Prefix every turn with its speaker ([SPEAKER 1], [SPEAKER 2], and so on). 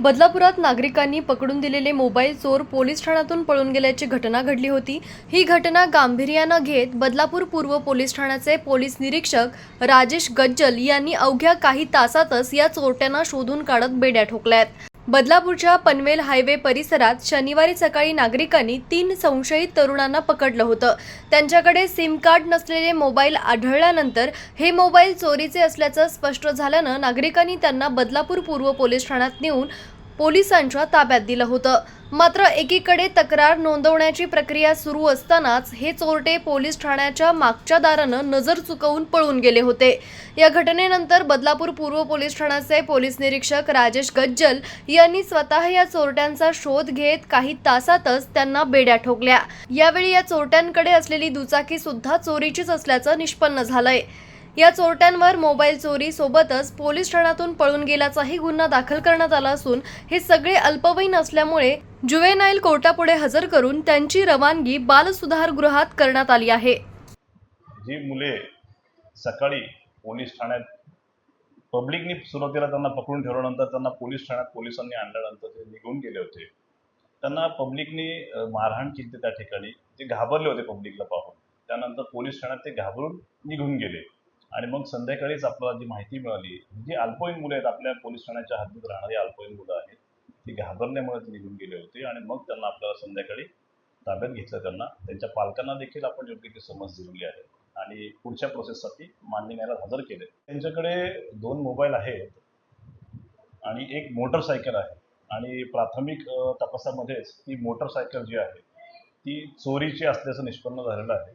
[SPEAKER 1] बदलापुरात नागरिकांनी पकडून दिलेले मोबाईल चोर पोलीस ठाण्यातून पळून गेल्याची घटना घडली होती. ही घटना गांभीर्यानं घेत बदलापूर पूर्व पोलीस ठाण्याचे पोलीस निरीक्षक राजेश गज्जल यांनी अवघ्या काही तासातच या चोरट्यांना शोधून काढत बेड्या ठोकल्यात. बदलापूरच्या पनवेल हायवे परिसरात शनिवारी सकाळी नागरिकांनी तीन संशयित तरुणांना पकडलं होतं. त्यांच्याकडे सिम कार्ड नसलेले मोबाईल आढळल्यानंतर हे मोबाईल चोरीचे असल्याचं स्पष्ट झाल्यानं नागरिकांनी त्यांना बदलापूर पूर्व पोलीस ठाण्यात नेऊन पोलिसांच्या ताब्यात दिलं होतं. मात्र एकीकडे तक्रार नोंदवण्याची प्रक्रिया सुरू असतानाच हे चोरटे पोलीस ठाण्याच्या मागच्या दारानं नजर चुकवून पळून गेले होते. या घटनेनंतर बदलापूर पूर्व पोलीस ठाण्याचे पोलीस निरीक्षक राजेश गज्जल यांनी स्वतः या चोरट्यांचा शोध घेत काही तासातच त्यांना बेड्या ठोकल्या. यावेळी या चोरट्यांकडे असलेली दुचाकी सुद्धा चोरीचीच असल्याचं निष्पन्न झालंय. या चोरट्यांवर मोबाईल चोरी सोबतच पोलीस ठाण्यातून पळून गेल्याचाही गुन्हा दाखल करण्यात आला असून हे सगळे अल्पवयीन असल्यामुळे जुवेनाईल कोर्टापुढे हजर करून त्यांची रवानगी बालसुधारगृहात करण्यात आली आहे.
[SPEAKER 2] जी मुले सकाळी पोलीस ठाण्यात पब्लिकनी सुरुवातीला त्यांना पकडून ठेवल्यानंतर त्यांना पोलीस ठाण्यात पोलिसांनी आणल्यानंतर ते निघून गेले होते. त्यांना पब्लिकनी मारहाण केली त्या ठिकाणी. ते घाबरले होते पब्लिकला पाहून. त्यानंतर पोलीस ठाण्यात ते घाबरून निघून गेले. आणि मग संध्याकाळीच आपल्याला जी माहिती मिळाली जी अल्पवयीन मुलं आहेत आपल्या पोलीस ठाण्याच्या हद्दीत राहणारी अल्पवयीन मुलं आहेत ती घाबरल्यामुळे ते निघून गेले होते आणि मग त्यांना आपल्याला संध्याकाळी ताब्यात घेतलं त्यांना. त्यांच्या पालकांना देखील आपण योग्य ती समज दिलेली आहे. आणि पुढच्या प्रोसेससाठी मान्य न्यायालयात हजर केले. त्यांच्याकडे दोन मोबाईल आहेत आणि एक मोटरसायकल आहे. आणि प्राथमिक तपासामध्येच ती मोटरसायकल जी आहे ती चोरीची असल्याचं निष्पन्न झालेलं आहे.